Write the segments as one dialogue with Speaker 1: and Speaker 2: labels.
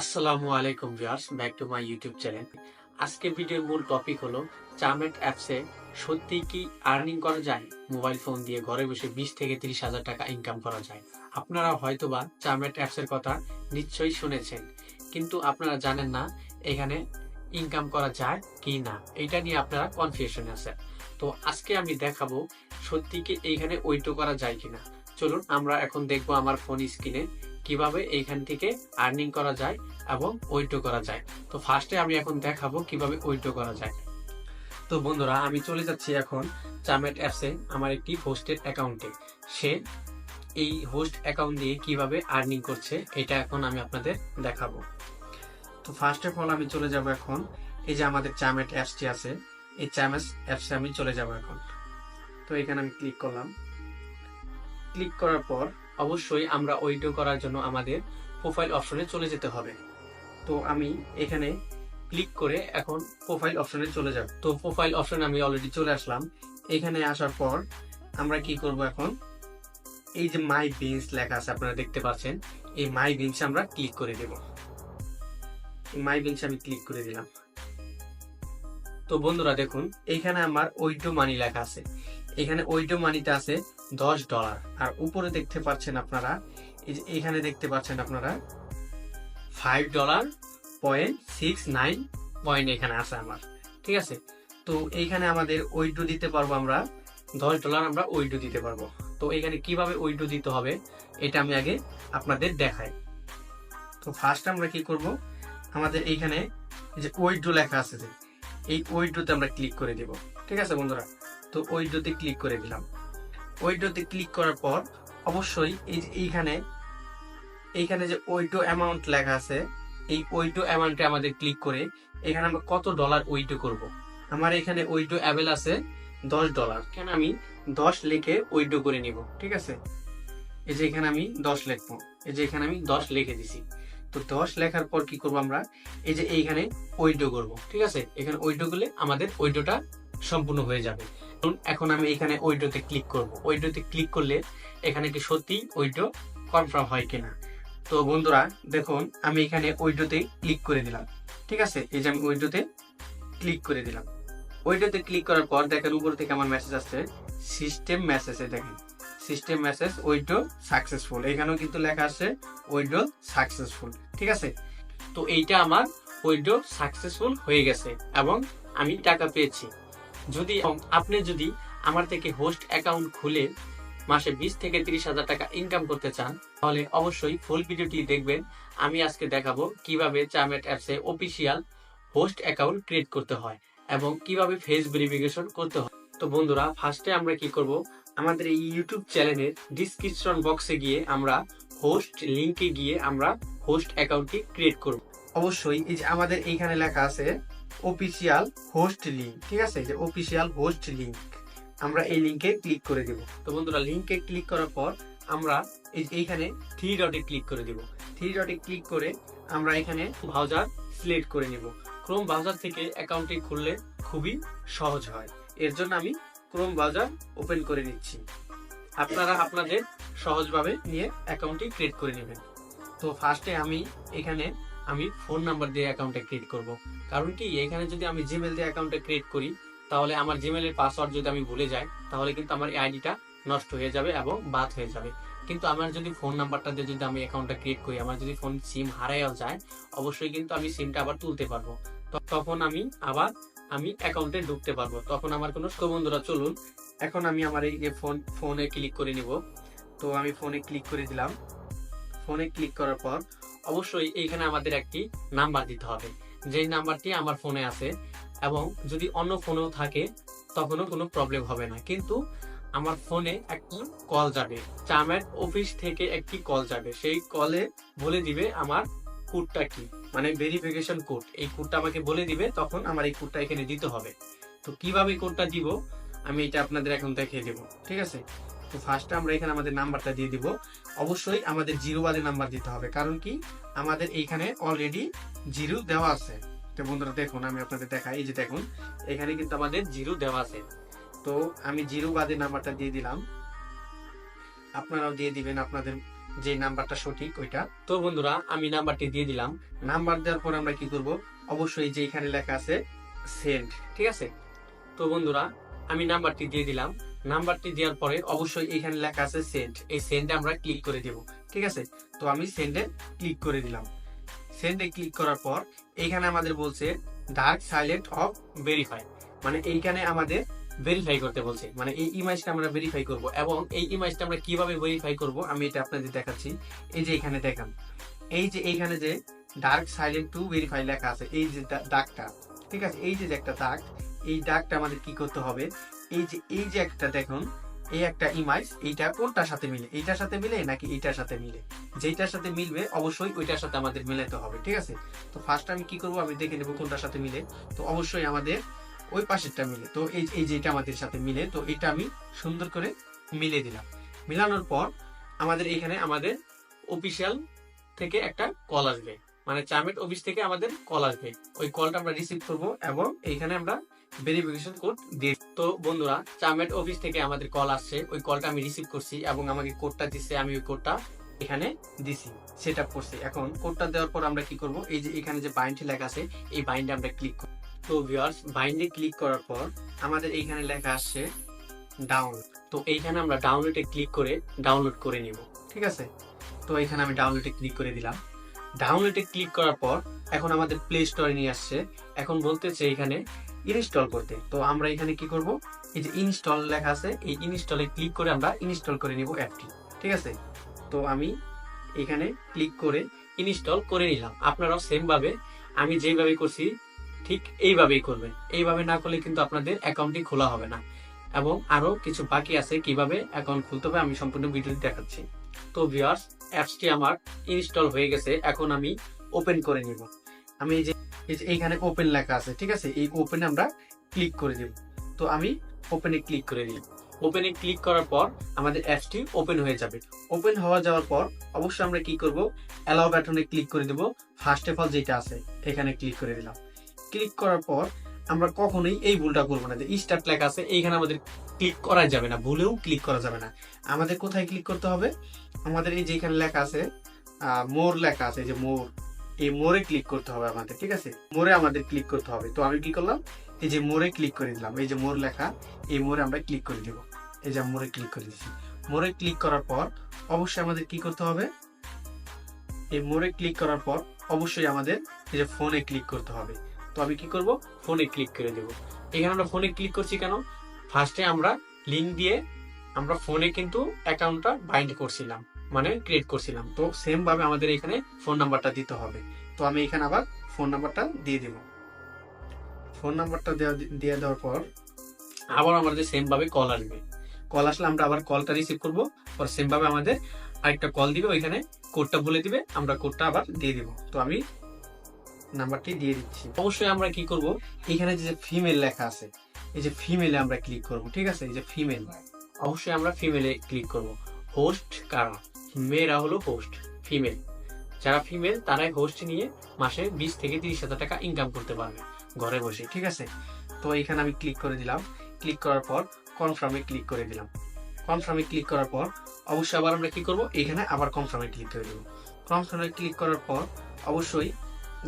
Speaker 1: আসসালামু আলাইকুম viewers, back to my YouTube channel. আজকে ভিডিওর মূল টপিক হলো, চামেট অ্যাপসে সত্যি কি আর্নিং করা যায়? মোবাইল ফোন দিয়ে ঘরে বসে বিশ থেকে তিরিশ হাজার টাকা ইনকাম করা যায়। আপনারা হয়তোবা চামেট অ্যাপসের কথা নিশ্চয়ই শুনেছেন, কিন্তু আপনারা জানেন না এখানে ইনকাম করা যায় কি না। এটা নিয়ে আপনারা কনফিউশনে আছেন। তো আজকে আমি দেখাবো সত্যি কি এইখানে ওইটো করা যায় কিনা। চলুন, আমরা এখন দেখব আমার ফোন স্ক্রিনে কীভাবে এইখান থেকে আর্নিং করা যায় এবং ওইটো করা যায়। তো ফার্স্টে আমি এখন দেখাবো কীভাবে ওইটো করা যায়। তো বন্ধুরা, আমি চলে যাচ্ছি এখন চামেট অ্যাপসে আমার একটি হোস্টেড অ্যাকাউন্টে সে এই হোস্ট অ্যাকাউন্ট দিয়ে কীভাবে আর্নিং করছে, এটা এখন আমি আপনাদের দেখাবো। তো ফার্স্ট অফ অল আমি চলে যাব এখন, এই যে আমাদের চামেট অ্যাপসটি আছে, এই চামেট অ্যাপসে আমি চলে যাব এখন। তো এখানে আমি ক্লিক করলাম। ক্লিক করার পর অবশ্যই আমরা ওইটো করার জন্য আমাদের প্রোফাইল অপশনে চলে যেতে হবে। তো আমি এখানে ক্লিক করে এখন প্রোফাইল অপশনে চলে যাব। তো প্রোফাইল অপশনে আমি অলরেডি চলে আসলাম। এখানে আসার পর আমরা কি করব এখন? এই যে মাই বিনস লেখা আছে, আপনারা দেখতে পাচ্ছেন। এই মাই বিনস আমরা ক্লিক করে দেব। মাই বিনস আমি ক্লিক করে দিলাম। তো বন্ধুরা দেখুন এইখানে আমার ওইটো মানি লেখা আছে। এখানে ওইটো মানিতে আছে দশ ডলার। আর উপরে দেখতে পাচ্ছেন আপনারা, এই যে এখানে দেখতে পাচ্ছেন আপনারা five dollar point six nine point এখানে আছে আমার, ঠিক আছে? তো এইখানে আমাদের ওইডু দিতে পারব আমরা, দশ ডলার আমরা ওইডু দিতে পারব। তো এখানে কীভাবে ওইডু দিতে হবে, এটা আমি আগে আপনাদের দেখাই। তো ফার্স্ট আমরা কি করব, আমাদের এইখানে যে ওইডু লেখা আছে যে, এই ওইডুতে আমরা ক্লিক করে দেব, ঠিক আছে বন্ধুরা? তো ওইডুতে ক্লিক করে দিলাম। ওইডোতে ক্লিক করার পর অবশ্যই এই এইখানে এইখানে যে ওইটো অ্যামাউন্ট লেখা আছে, এই ওইটো অ্যামাউন্টে আমাদের ক্লিক করে এখানে আমরা কত ডলার ওইটো করব। আমার এখানে ওইটো অ্যাভেল আছে দশ ডলার এখানে আমি দশ লিখে ওইটো করে নিব, ঠিক আছে? এই যে এখানে আমি দশ লিখব, এই যে এখানে আমি দশ লিখে দিছি। তো দশ লেখার পর কি করব আমরা? এই যে এইখানে ওইটো করব, ঠিক আছে? এখানে ওইটো করলে আমাদের ওইটোটা সম্পূর্ণ হয়ে যাবে। এখন আমি এখানে ওইডোতে ক্লিক করব। ওইডোতে ক্লিক করলে এখানে কি সত্যি ওইডো কনফার্ম হয় কিনা? তো বন্ধুরা, দেখুন, আমি এখানে ওইডোতে ক্লিক করে দিলাম। ঠিক আছে? এই যে আমি ওইডোতে ক্লিক করে দিলাম। ওইডোতে ক্লিক করার পর দেখেন উপর থেকে আমার মেসেজ আসছে সিস্টেম মেসেজে দেখেন। সিস্টেম মেসেজ ওইডো সাকসেসফুল এখানেও কিন্তু লেখা আছে, ওইডো সাকসেসফুল ঠিক আছে? তো এইটা আমার ওইডো সাকসেসফুল হয়ে গেছে এবং আমি টাকা পেয়েছি। যদি আপনি যদি আমার থেকে হোস্ট অ্যাকাউন্ট খুলে মাসে বিশ থেকে তিরিশ হাজার টাকা ইনকাম করতে চান তাহলে অবশ্যই ফুল ভিডিওটি দেখবেন। আমি আজকে দেখাবো কীভাবে চামেট অ্যাপসে অফিসিয়াল হোস্ট অ্যাকাউন্ট ক্রিয়েট করতে হয় এবং কীভাবে ফেস ভেরিফিকেশন করতে হয়। তো বন্ধুরা ফার্স্টে আমরা কি করব? আমাদের এই ইউটিউব চ্যানেলের ডিসক্রিপশন বক্সে গিয়ে আমরা হোস্ট লিংকে গিয়ে আমরা হোস্ট অ্যাকাউন্টটি ক্রিয়েট করব। অবশ্যই এই যে আমাদের এইখানে লেখা আছে অফিসিয়াল হোস্ট লিঙ্ক ঠিক আছে? যে অফিসিয়াল হোস্ট লিঙ্ক আমরা এই লিঙ্কে ক্লিক করে দেব। তো বন্ধুরা লিঙ্কে ক্লিক করার পর আমরা এই এইখানে থ্রি ডটে ক্লিক করে দেব। থ্রি ডটে ক্লিক করে আমরা এখানে ব্রাউজার সিলেক্ট করে নেব। ক্রোম ব্রাউজার থেকে অ্যাকাউন্টটি খুললে খুবই সহজ হয়। এর জন্য আমি ক্রোম ব্রাউজার ওপেন করে নিচ্ছি। আপনারা আপনাদের সহজভাবে নিয়ে অ্যাকাউন্টটি ক্রিয়েট করে নেবেন। তো ফার্স্টে আমি এখানে আমি ফোন নাম্বার দিয়ে অ্যাকাউন্টে ক্রিয়েট করব। কারণ কি, এখানে যদি আমি জিমেল দিয়ে অ্যাকাউন্টে ক্রিয়েট করি, তাহলে আমার জিমেলের পাসওয়ার্ড যদি আমি ভুলে যাই, তাহলে কিন্তু আমার এই আইডিটা নষ্ট হয়ে যাবে এবং বাদ হয়ে যাবে। কিন্তু আমার যদি ফোন নাম্বারটা দিয়ে যদি আমি অ্যাকাউন্টটা ক্রিয়েট করি, আমার যদি ফোন সিম হারাইও যায়, অবশ্যই কিন্তু আমি সিমটা আবার তুলতে পারব। তখন আমি আবার আমি অ্যাকাউন্টে ঢুকতে পারব। তখন আমার কোনো বন্ধুরা, চলুন, এখন আমি আমার এই যে ফোন ফোনে ক্লিক করে নিব। তো আমি ফোনে ক্লিক করে দিলাম। ফোনে ক্লিক করার পর অবশ্যই এইখানে আমাদের একটি নাম্বার দিতে হবে। যেই নাম্বারটি আমার ফোনে আছে এবং যদি অন্য ফোনেও থাকে, তখনও কোনো প্রবলেম হবে না। কিন্তু আমার ফোনে একটি কল যাবে, চামের অফিস থেকে একটি কল যাবে। সেই কলে বলে দিবে আমার কোডটা কি মানে ভেরিফিকেশন কোড। এই কোডটা আমাকে বলে দিবে, তখন আমার এই কোডটা এখানে দিতে হবে। তো কীভাবে কোডটা দিব, আমি এটা আপনাদের এখন দেখিয়ে দেব, ঠিক আছে? তো ফার্স্টে আমরা এখানে আমাদের নাম্বারটা দিয়ে দিব। অবশ্যই আমাদের জিরো বাদে নাম্বার দিতে হবে। কারণ কি? আমাদের এইখানে অলরেডি জিরো দেওয়া আছে। তো বন্ধুরা দেখুন, আমি আপনাদের দেখাই। এই যে দেখুন, এখানে কিন্তু আমাদের জিরো দেওয়া আছে। তো আমি জিরো বাদে নাম্বারটা দিয়ে দিলাম। আপনারাও দিয়ে দিবেন আপনাদের যে নাম্বারটা সঠিক ওইটা।
Speaker 2: তো বন্ধুরা, আমি নাম্বারটি দিয়ে দিলাম।
Speaker 1: নাম্বার দেওয়ার পর আমরা কি করব? অবশ্যই যে এখানে লেখা আছে সেন্ড
Speaker 2: ঠিক আছে? তো বন্ধুরা, আমি নাম্বারটি দিয়ে দিলাম। নাম্বারটি দেওয়ার পরে
Speaker 1: অবশ্যই এখানে লেখা আছে সেন্ড এই সেন্ডে আমরা ক্লিক করে দেব, ঠিক আছে? তো আমি সেন্ডে ক্লিক করে দিলাম। সেন্ডে ক্লিক করার পর এখানে আমাদের বলছে ডার্ক সাইলেন্ট অফ ভেরিফাই মানে এইখানে আমাদের
Speaker 2: ভেরিফাই করতে বলছে।
Speaker 1: মানে এই ইমেজটা আমরা ভেরিফাই করব এবং এই ইমেজটা আমরা কীভাবে ভেরিফাই করব আমি এটা আপনাদের দেখাচ্ছি। এই যে এখানে দেখান, এই যে এইখানে যে ডার্ক সাইলেন্ট টু ভেরিফাই লেখা আছে, এই যে দাগটা, ঠিক আছে? এই যে একটা দাগ, এই দাগটা আমাদের কি করতে হবে? এই যে এই যে একটা দেখুন, এই একটা ইমেজ এইটা কোনটার সাথে মিলে? এইটার সাথে মিলে নাকি এইটার সাথে মিলে? যেইটার সাথে মিলবে, অবশ্যই ওইটার সাথে আমাদের মিলাতে হবে, ঠিক আছে? তো ফার্স্ট আমি কি করব? আমি দেখে নেব কোনটার সাথে মিলে। তো অবশ্যই আমাদের ওই পাশেরটা মিলে। তো এই এই যে এটা আমাদের সাথে মিলে, তো এটা আমি সুন্দর করে মিলে দিলাম। মিলানোর পর আমাদের এখানে আমাদের
Speaker 2: অফিসিয়াল থেকে একটা কল আসবে। মানে চামেট অফিস থেকে আমাদের কল আসবে। ওই কলটা আমরা রিসিভ করব এবং এইখানে আমরা ভেরিফিকেশন কোড দিয়ে তো বন্ধুরা চামেট অফিস থেকে আমাদের কল আসছে। ওই কলটা আমি রিসিভ করছি এবং আমাকে কোডটা দিচ্ছে, আমি ওই কোডটা
Speaker 1: এখানে দিছি সেট আপ করছি। এখন কোডটা দেওয়ার পর আমরা কি করব? এই যে এখানে যে বাইন্ড লেখা আছে, এই বাইন্ডে আমরা ক্লিক করব।
Speaker 2: তো ভিউয়ার্স
Speaker 1: বাইন্ডে ক্লিক করার পর আমাদের এইখানে লেখা আসছে ডাউনলোড
Speaker 2: তো এইখানে আমরা ডাউনলোডে ক্লিক করে ডাউনলোড করে নিব,
Speaker 1: ঠিক আছে? তো এখানে আমি ডাউনলোডে ক্লিক করে দিলাম।
Speaker 2: ডাউনলোডে ক্লিক করার পর
Speaker 1: এখন আমাদের প্লে স্টোরে নিয়ে আসছে। এখন বলতেছে এখানে ইনস্টল করতে। তো আমরা এখানে কি করব? এই যে ইনস্টল লেখা আছে, এই ইনস্টলে ক্লিক করে আমরা ইনস্টল করে নিব অ্যাপটি। ঠিক আছে? তো আমি এখানে ক্লিক করে
Speaker 2: ইনস্টল করে নিলাম। আপনারাও সেম ভাবে, আমি যেভাবে করছি, ঠিক এইভাবেই করবেন। এইভাবে না করলে কিন্তু আপনাদের অ্যাকাউন্টটি খোলা হবে না। এবং আরও কিছু বাকি আছে, কীভাবে অ্যাকাউন্ট খুলতে হবে আমি সম্পূর্ণ ভিডিওতে দেখাচ্ছি। তো ভিউয়ার্স অ্যাপসটি আমার ইনস্টল হয়ে গেছে, এখন আমি
Speaker 1: ওপেন করে নিব। আমি যে এই যে এইখানে ওপেন লেখা আছে, ঠিক আছে? এই ওপেনে আমরা ক্লিক করে দেব। তো আমি ওপেনে ক্লিক করে দিই
Speaker 2: ওপেনে ক্লিক করার পর আমাদের অ্যাপসটি ওপেন হয়ে যাবে।
Speaker 1: ওপেন হওয়া যাওয়ার পর অবশ্যই আমরা কি করব? অ্যালাউ বাটনে ক্লিক করে দেব। ফার্স্ট অফ অল যেটা আছে, এখানে ক্লিক করে দিলাম। ক্লিক করার পর আমরা কখনোই এই ভুলটা করব না যে স্টার্ট লেখা আছে, এইখানে আমাদের ক্লিক করা যাবে না। ভুলেও ক্লিক করা যাবে না। আমাদের কোথায় ক্লিক করতে হবে? আমাদের এই যে এখানে লেখা আছে মোর লেখা আছে যে মোর। এই মোড়ে ক্লিক করতে হবে আমাদের, ঠিক আছে? মোড়ে আমাদের ক্লিক করতে হবে। তো আমি কি করলাম? এই যে মোড়ে ক্লিক করে দিলাম। এই যে মোর লেখা, এই মোড়ে আমরা ক্লিক করে দিব। এই যে মোড়ে ক্লিক করে দিচ্ছি মোড়ে ক্লিক করার পর অবশ্যই আমাদের কি করতে হবে? এই মোড়ে ক্লিক করার পর অবশ্যই আমাদের এই যে ফোনে ক্লিক করতে হবে। তো আমি কি করব?
Speaker 2: ফোনে ক্লিক করে দেব। এখানে আমরা ফোনে ক্লিক করছি কেন? ফার্স্টে আমরা লিঙ্ক দিয়ে আমরা ফোনে কিন্তু অ্যাকাউন্টটা বাইন্ড করছিলাম। মানে ক্রিয়েট করছিলাম।
Speaker 1: তো সেম ভাবে আমাদের এখানে ফোন নাম্বারটা দিতে হবে। তো আমি এখানে আবার ফোন নাম্বারটা দিয়ে দেব। ফোন নাম্বারটা দেওয়া দিয়ে দেওয়ার পর
Speaker 2: আবার আমাদের সেম ভাবে কল আসবে।
Speaker 1: কল আসলে আমরা আবার কলটা রিসিভ করব। পর সেম ভাবে আমাদের আরেকটা কল দিবে, ওইখানে কোডটা বলে দিবে, আমরা কোডটা আবার দিয়ে দিব। তো আমি নাম্বারটি দিয়ে দিচ্ছি।
Speaker 2: অবশ্যই আমরা কি করব?
Speaker 1: এখানে যে ফিমেল লেখা আছে, এই যে ফিমেলে আমরা ক্লিক করব, ঠিক আছে? এই যে ফিমেল
Speaker 2: অবশ্যই আমরা ফিমেলে ক্লিক করব। হোস্ট কারা? মেয়েরা হলো হোস্ট ফিমেল যারা ফিমেল তারাই হোস্ট নিয়ে মাসে বিশ থেকে তিরিশ হাজার টাকা ইনকাম করতে পারবে ঘরে বসে,
Speaker 1: ঠিক আছে? তো এখানে আমি ক্লিক করে দিলাম। ক্লিক করার পর কনফার্মে ক্লিক করে দিলাম। কনফার্মে ক্লিক করার পর অবশ্যই আবার আমরা কি করব? এখানে আবার কনফার্মে ক্লিক করে দেবো। কনফার্মে ক্লিক করার পর অবশ্যই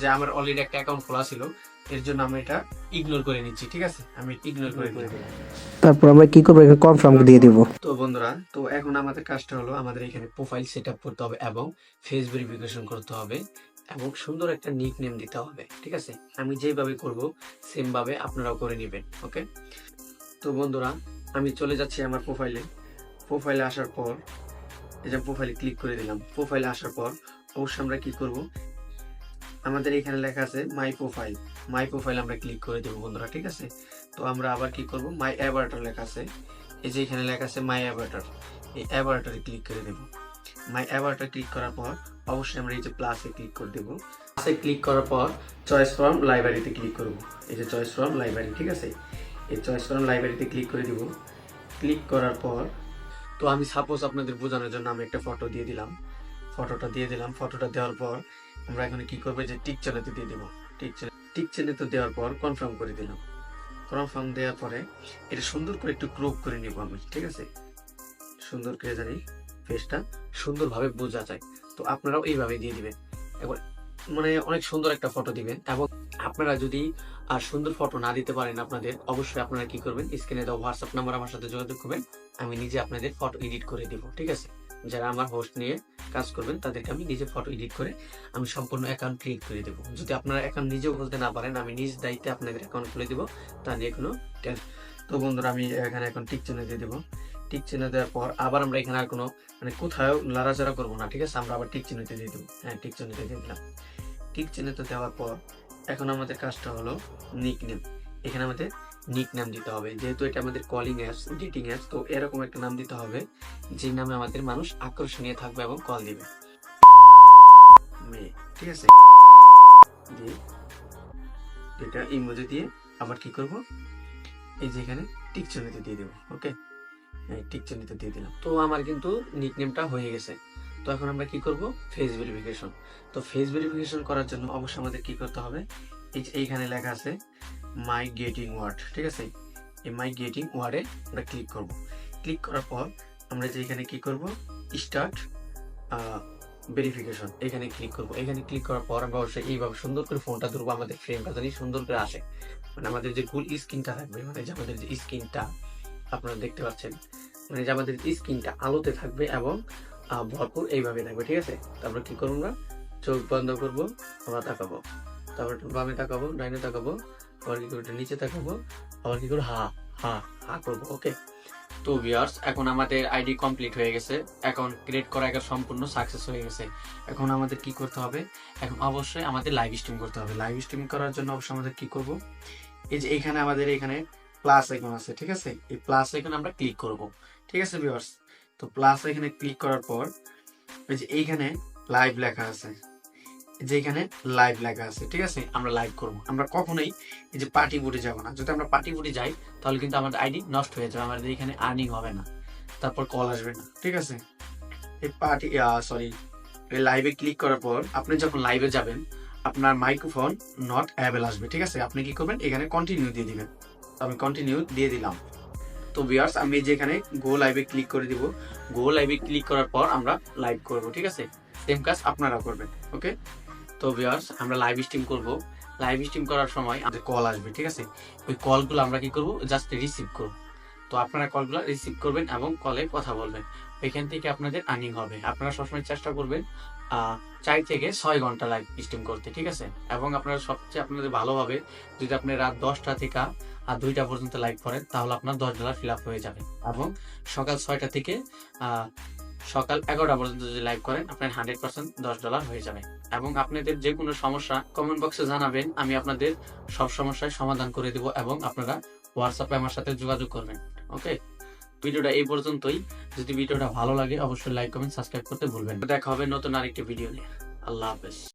Speaker 1: যে আমার অলরেডি একটা অ্যাকাউন্ট খোলা ছিল এর জন্য আমি এটা ইগনোর করে নিচ্ছি ঠিক আছে? আমি ইগনোর করে দিলাম।
Speaker 3: তারপর আমরা কি করব? এখানে কনফার্ম দিয়ে দিব।
Speaker 1: তো বন্ধুরা তো এখন আমাদের কাজটা হলো আমাদের এখানে প্রোফাইল সেট আপ করতে হবে এবং ফেস ভেরিফিকেশন করতে হবে এবং সুন্দর একটা নিক নেম দিতে হবে ঠিক আছে? আমি যেভাবে করব সেম ভাবে আপনারাও করে নেবেন ওকে তো বন্ধুরা আমি চলে যাচ্ছি আমার প্রোফাইলে প্রোফাইলে আসার পর এই যে প্রোফাইলে ক্লিক করে দিলাম। প্রোফাইলে আসার পর অবশ্যই আমরা কি করব? আমাদের এখানে লেখা আছে মাই প্রোফাইল মাই প্রোফাইল আমরা ক্লিক করে দেবো বন্ধুরা, ঠিক আছে? তো আমরা আবার কি করব? মাই অ্যাভারটার লেখা আছে। এই যে এখানে লেখা আছে মাই অ্যাভারটার এই অ্যাভারটারে ক্লিক করে দেবো। মাই অ্যাভারটার ক্লিক করার পর অবশ্যই আমরা এই যে প্লাসে ক্লিক করে দেবো। প্লাসে ক্লিক করার পর চয়েস ফ্রম লাইব্রেরিতে ক্লিক করব। এই যে চয়েস ফ্রম লাইব্রেরি ঠিক আছে? এই চয়েস ফ্রম লাইব্রেরিতে ক্লিক করে দিব। ক্লিক করার পর, তো আমি সাপোজ আপনাদের বোঝানোর জন্য আমি একটা ফটো দিয়ে দিলাম। ফটোটা দিয়ে দিলাম। ফটোটা দেওয়ার পর আমরা এখন কি করব? যে টিক চ্যানেলতে দিয়ে দেবো। টিক চ্যানেল টিক চ্যানেলতে দেওয়ার পর কনফার্ম করে দিলাম। কনফার্ম দেওয়ার পরে এটা সুন্দর করে একটু ক্রপ করে নিব আমি, ঠিক আছে? সুন্দর করে জানি
Speaker 4: ফেসটা সুন্দরভাবে বোঝা যায়। তো আপনারাও এইভাবে দিয়ে দিবেন। এবার মানে অনেক সুন্দর একটা ফটো দিবেন এবং আপনারা যদি আর সুন্দর ফটো না দিতে পারেন আপনাদের, অবশ্যই আপনারা কি করবেন? স্ক্রিনে দেওয়া হোয়াটসঅ্যাপ নাম্বার আমার সাথে যোগাযোগ করবেন। আমি নিজে আপনাদের ফটো এডিট করে দিব, ঠিক আছে? যারা আমার হোস্ট নিয়ে কাজ করবেন, তাদেরকে আমি নিজে ফটো এডিট করে আমি সম্পূর্ণ অ্যাকাউন্ট ক্রিয়েট করে দেবো। যদি আপনারা অ্যাকাউন্ট নিজেও খুলতে না পারেন, আমি নিজ দায়িত্বে আপনাদের অ্যাকাউন্ট খুলে দেবো, তা নিয়ে কোনো তো বন্ধুরা, আমি এখানে এখন টিক চিহ্ন দিয়ে দেবো। টিক চিহ্ন দেওয়ার পর আবার আমরা এখানে আর কোনো মানে কোথাও লাড়াচাড়া করব না, ঠিক আছে? আমরা আবার টিক চিহ্নতে দিয়ে দেবো। হ্যাঁ টিক চিহ্নতে দিয়ে দিলাম। টিক চিহ্নতে দেওয়ার পর এখন আমাদের কাজটা হলো নিক নেম এখানে আমাদের নিক নাম দিতে হবে। যেহেতু এটা আমাদের কলিং অ্যাপস ডেটিং অ্যাপস তো এরকম একটা নাম দিতে হবে, যে নামে আমাদের মানুষ আকর্ষণীয় থাকবে এবং কল দিবে। ঠিক আছে? দিয়ে এটা ইমোজি দিয়ে আবার কি করব? এই যে এখানে টিক দিয়ে দেবো ওকে টিক চিহ্নতে দিয়ে দিলাম। তো আমার কিন্তু নিকনেমটা হয়ে গেছে। তো এখন আমরা কি করব? ফেস ভেরিফিকেশন তো ফেস ভেরিফিকেশন করার জন্য অবশ্যই আমাদের কি করতে হবে? এই যে এইখানে লেখা আছে মাই গেটিং ওয়ার্ড ঠিক আছে? এই মাই গেটিং ওয়ার্ডে আমরা ক্লিক করব। ক্লিক করার পর আমরা যে এখানে কি করব? স্টার্ট ভেরিফিকেশন এখানে ক্লিক করব। এখানে ক্লিক করার পর আমরা অবশ্যই এইভাবে সুন্দর করে ফোনটা ধরবো, আমাদের ফ্রেমটা জানি সুন্দর করে আসে। মানে আমাদের যে গুল স্ক্রিনটা থাকবে মানে যে আমাদের যে স্ক্রিনটা আপনারা দেখতে পাচ্ছেন মানে যে আমাদের স্ক্রিনটা আলোতে থাকবে এবং ভরপুর এইভাবে থাকবে, ঠিক আছে? তারপর কি করব আমরা? চোখ বন্ধ করব, আমরা তাকাবো। তারপর বামে তাকাবো, ডাইনে তাকাবো আবার কি করব একটু নিচে তাকাবো আবার কি করব হা হা হা করব ওকে
Speaker 1: তো ভিউয়ার্স এখন আমাদের আইডি কমপ্লিট হয়ে গেছে। অ্যাকাউন্ট ক্রিয়েট করা এখন সম্পূর্ণ সাকসেস হয়ে গেছে। এখন আমাদের কি করতে হবে? এখন অবশ্যই আমাদের লাইভ স্ট্রিম করতে হবে। লাইভ স্ট্রিম করার জন্য অবশ্যই আমাদের কি করব? এই যে এখানে আমাদের এখানে প্লাস আইকন আছে, ঠিক আছে? এই প্লাস আইকন আমরা ক্লিক করব। ঠিক আছে ভিউয়ার্স তো প্লাস এখানে ক্লিক করার পর, এই যে এইখানে লাইভ লেখা আছে। এই যে এখানে লাইভ লেখা আছে, ঠিক আছে? আমরা লাইভ করব। আমরা কখনোই এই যে পার্টি বুটে যাব না। যদি আমরা পার্টি বুটে যাই, তাহলে কিন্তু আমাদের আইডি নষ্ট হয়ে যাবে। আমাদের এখানে আর্নিং হবে না। তারপর কল আসবে না, ঠিক আছে? এই পার্টি সরি এই লাইভে ক্লিক করার পর আপনি যখন লাইভে যাবেন, আপনার মাইক্রোফোন নট অ্যাভেল আসবে, ঠিক আছে? আপনি কি করবেন? এখানে কন্টিনিউ দিয়ে দিবেন। আমি কন্টিনিউ দিয়ে দিলাম। তো ভিউয়ার্স আমি যেখানে গো লাইভে ক্লিক করে দিব। গো লাইভে ক্লিক করার পর আমরা লাইভ করব, ঠিক আছে? সেম কাজ আপনারা করবেন ওকে তো ভিউয়ার্স আমরা লাইভ স্ট্রিম করব। লাইভ স্ট্রিম করার সময় আমাদের কল আসবে, ঠিক আছে? ওই কলগুলো আমরা কি করব? জাস্ট রিসিভ করব। তো আপনারা কলগুলো রিসিভ করবেন এবং কলে কথা বলবেন। এখান থেকে আপনাদের আর্নিং হবে। আপনারা সবসময় চেষ্টা করবেন চার থেকে ছয় ঘণ্টা লাইভ স্ট্রিম করতে, ঠিক আছে? এবং আপনারা সবচেয়ে আপনাদের ভালো হবে যদি আপনি রাত দশটা থেকে আর দুইটা পর্যন্ত লাইভ করেন, তাহলে আপনার দশ ডলার ফিল আপ হয়ে যাবে। এবং সকাল ছয়টা থেকে সকাল এগারোটা পর্যন্ত যদি লাইক করেন, আপনার হান্ড্রেড পার্সেন্ট দশ ডলার হয়ে যাবে। এবং আপনাদের যে কোনো সমস্যা কমেন্ট বক্সে জানাবেন, আমি আপনাদের সব সমস্যায় সমাধান করে দেব এবং আপনারা হোয়াটসঅ্যাপে আমার সাথে যোগাযোগ করবেন। ওকে ভিডিওটা এই পর্যন্তই। যদি ভিডিওটা ভালো লাগে, অবশ্যই লাইক কমেন্ট সাবস্ক্রাইব করতে ভুলবেন দেখা হবে নতুন আরেকটি ভিডিও নিয়ে। আল্লাহ হাফেজ।